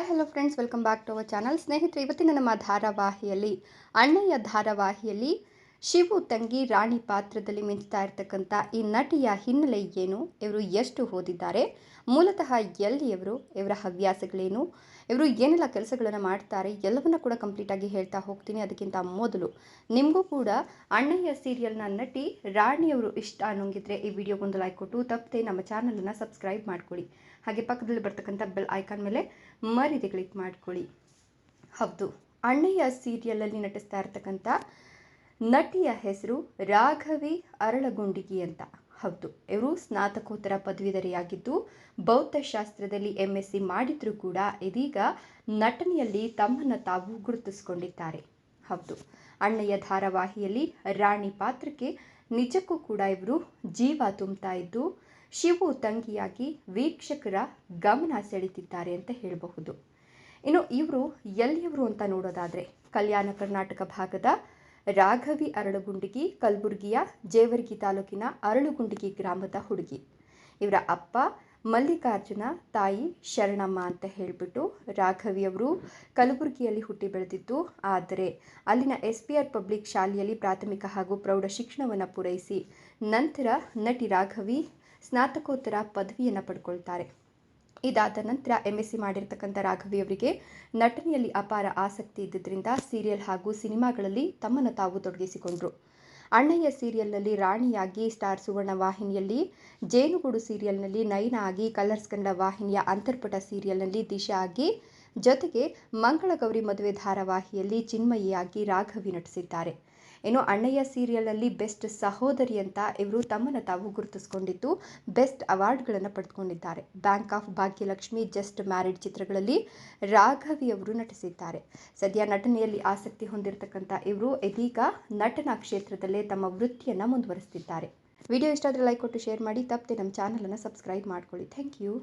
Hi hello friends welcome back to our channel ಸ್ನೇಹಿತರೆ ಇವತ್ತಿನ ನಮ್ಮ ಧಾರಾವಾಹಿಯಲ್ಲಿ ಅಣ್ಣಯ್ಯ ಧಾರಾವಾಹಿಯಲ್ಲಿ ಶಿವು ತಂಗಿ ರಾಣಿ ಪಾತ್ರದಲ್ಲಿ ಮಿಂಚ್ತಾ ಇರ್ತಕ್ಕಂಥ ಈ ನಟಿಯ ಹಿನ್ನೆಲೆ ಏನು? ಇವರು ಎಷ್ಟು ಓದಿದ್ದಾರೆ? ಮೂಲತಃ ಎಲ್ಲಿಯವರು ಇವರ? ಹವ್ಯಾಸಗಳೇನು? ಇವರು ಏನೆಲ್ಲ ಕೆಲಸಗಳನ್ನು ಮಾಡ್ತಾರೆ? ಎಲ್ಲವನ್ನ ಕೂಡ ಕಂಪ್ಲೀಟಾಗಿ ಹೇಳ್ತಾ ಹೋಗ್ತೀನಿ ಅದಕ್ಕಿಂತ ಮೊದಲು. ನಿಮಗೂ ಕೂಡ ಅಣ್ಣಯ್ಯ ಸೀರಿಯಲ್ನ ನಟಿ ರಾಣಿಯವರು ಇಷ್ಟ ಅನ್ನೋಂಗಿದ್ರೆ ಈ ವಿಡಿಯೋಗೊಂದು ಲೈಕ್ ಕೊಟ್ಟು ತಪ್ಪದೆ ನಮ್ಮ ಚಾನಲನ್ನು ಸಬ್ಸ್ಕ್ರೈಬ್ ಮಾಡ್ಕೊಳ್ಳಿ. ಹಾಗೆ ಪಕ್ಕದಲ್ಲಿ ಬರ್ತಕ್ಕಂಥ ಬೆಲ್ ಐಕಾನ್ ಮೇಲೆ ಮರಿದೆ ಕ್ಲಿಕ್ ಮಾಡ್ಕೊಳ್ಳಿ. ಹೌದು, ಅಣ್ಣಯ್ಯ ಸೀರಿಯಲಲ್ಲಿ ನಟಿಸ್ತಾ ಇರ್ತಕ್ಕಂಥ ನಟಿಯ ಹೆಸರು ರಾಘವಿ ಅರಳಗುಂಡಿಗಿ ಅಂತ ಹೌದು, ಇವರು ಸ್ನಾತಕೋತ್ತರ ಪದವೀಧರೆಯಾಗಿದ್ದು, ಭೌತಶಾಸ್ತ್ರದಲ್ಲಿ ಎಂ ಎಸ್ ಸಿ ಮಾಡಿದರೂ ಕೂಡ ಇದೀಗ ನಟನೆಯಲ್ಲಿ ತಮ್ಮನ್ನು ತಾವು ಗುರುತಿಸಿಕೊಂಡಿದ್ದಾರೆ. ಹೌದು, ಅಣ್ಣಯ್ಯ ಧಾರಾವಾಹಿಯಲ್ಲಿ ರಾಣಿ ಪಾತ್ರಕ್ಕೆ ನಿಜಕ್ಕೂ ಕೂಡ ಇವರು ಜೀವ ತುಂಬ್ತಾ ಇದ್ದು, ಶಿವು ತಂಗಿಯಾಗಿ ವೀಕ್ಷಕರ ಗಮನ ಸೆಳೆತಿದ್ದಾರೆ ಅಂತ ಹೇಳಬಹುದು. ಇನ್ನು ಇವರು ಎಲ್ಲಿಯವರು ಅಂತ ನೋಡೋದಾದರೆ, ಕಲ್ಯಾಣ ಕರ್ನಾಟಕ ಭಾಗದ ರಾಘವಿ ಅರಳುಗುಂಡಿಗಿ, ಕಲಬುರಗಿಯ ಜೇವರ್ಗಿ ತಾಲೂಕಿನ ಅರಳುಗುಂಡಿಗಿ ಗ್ರಾಮದ ಹುಡುಗಿ. ಇವರ ಅಪ್ಪ ಮಲ್ಲಿಕಾರ್ಜುನ ತಾಯಿ ಶರಣಮ್ಮ ಅಂತ ಹೇಳಿಬಿಟ್ಟು ರಾಘವಿಯವರು ಕಲಬುರಗಿಯಲ್ಲಿ ಹುಟ್ಟಿ ಬೆಳೆದಿದ್ದು, ಆದರೆ ಅಲ್ಲಿನ ಎಸ್ ಪಿ ಆರ್ ಪಬ್ಲಿಕ್ ಶಾಲೆಯಲ್ಲಿ ಪ್ರಾಥಮಿಕ ಹಾಗೂ ಪ್ರೌಢ ಶಿಕ್ಷಣವನ್ನು ಪೂರೈಸಿ ನಂತರ ನಟಿ ರಾಘವಿ ಸ್ನಾತಕೋತ್ತರ ಪದವಿಯನ್ನು ಪಡ್ಕೊಳ್ತಾರೆ. ಇದಾದ ನಂತರ ಎಂ ಎಸ್ ಸಿ ಮಾಡಿರ್ತಕ್ಕಂಥ ರಾಘವಿಯವರಿಗೆ ನಟನೆಯಲ್ಲಿ ಅಪಾರ ಆಸಕ್ತಿ ಇದ್ದಿದ್ದರಿಂದ ಸೀರಿಯಲ್ ಹಾಗೂ ಸಿನಿಮಾಗಳಲ್ಲಿ ತಮ್ಮನ್ನು ತಾವು ತೊಡಗಿಸಿಕೊಂಡರು. ಅಣ್ಣಯ್ಯ ಸೀರಿಯಲ್ನಲ್ಲಿ ರಾಣಿಯಾಗಿ ಸ್ಟಾರ್ ಸುವರ್ಣ ವಾಹಿನಿಯಲ್ಲಿ, ಜೇನುಗೂಡು ಸೀರಿಯಲ್ನಲ್ಲಿ ನಯನ ಆಗಿ ಕಲರ್ಸ್ ಕನ್ನಡ ವಾಹಿನಿಯ ಅಂತರ್ಪಟ ಸೀರಿಯಲ್ನಲ್ಲಿ ದಿಶಾ ಆಗಿ, ಜೊತೆಗೆ ಮಂಗಳಗೌರಿ ಮದುವೆ ಧಾರಾವಾಹಿಯಲ್ಲಿ ಚಿನ್ಮಯಿಯಾಗಿ ರಾಘವಿ ನಟಿಸಿದ್ದಾರೆ. ಇನ್ನು ಅಣ್ಣಯ್ಯ ಸೀರಿಯಲ್ನಲ್ಲಿ ಬೆಸ್ಟ್ ಸಹೋದರಿ ಅಂತ ಇವರು ತಮ್ಮನ್ನು ತಾವು ಗುರುತಿಸಿಕೊಂಡಿದ್ದು, ಬೆಸ್ಟ್ ಅವಾರ್ಡ್ಗಳನ್ನು ಪಡೆದುಕೊಂಡಿದ್ದಾರೆ bank of Bhagyalakshmi just married ಚಿತ್ರಗಳಲ್ಲಿ ರಾಘವಿ ಅವರು ನಟಿಸಿದ್ದಾರೆ. ಸದ್ಯ ನಟನೆಯಲ್ಲಿ ಆಸಕ್ತಿ ಹೊಂದಿರತಕ್ಕಂಥ ಇವರು ಇದೀಗ ನಟನಾ ಕ್ಷೇತ್ರದಲ್ಲೇ ತಮ್ಮ ವೃತ್ತಿಯನ್ನು ಮುಂದುವರಿಸುತ್ತಿದ್ದಾರೆ ವಿಡಿಯೋ ಇಷ್ಟ ಆದರೆ ಲೈಕ್ ಕೊಟ್ಟು ಶೇರ್ ಮಾಡಿ, ತಪ್ಪದೆ ನಮ್ಮ ಚಾನಲನ್ನು ಸಬ್ಸ್ಕ್ರೈಬ್ ಮಾಡ್ಕೊಳ್ಳಿ. Thank you.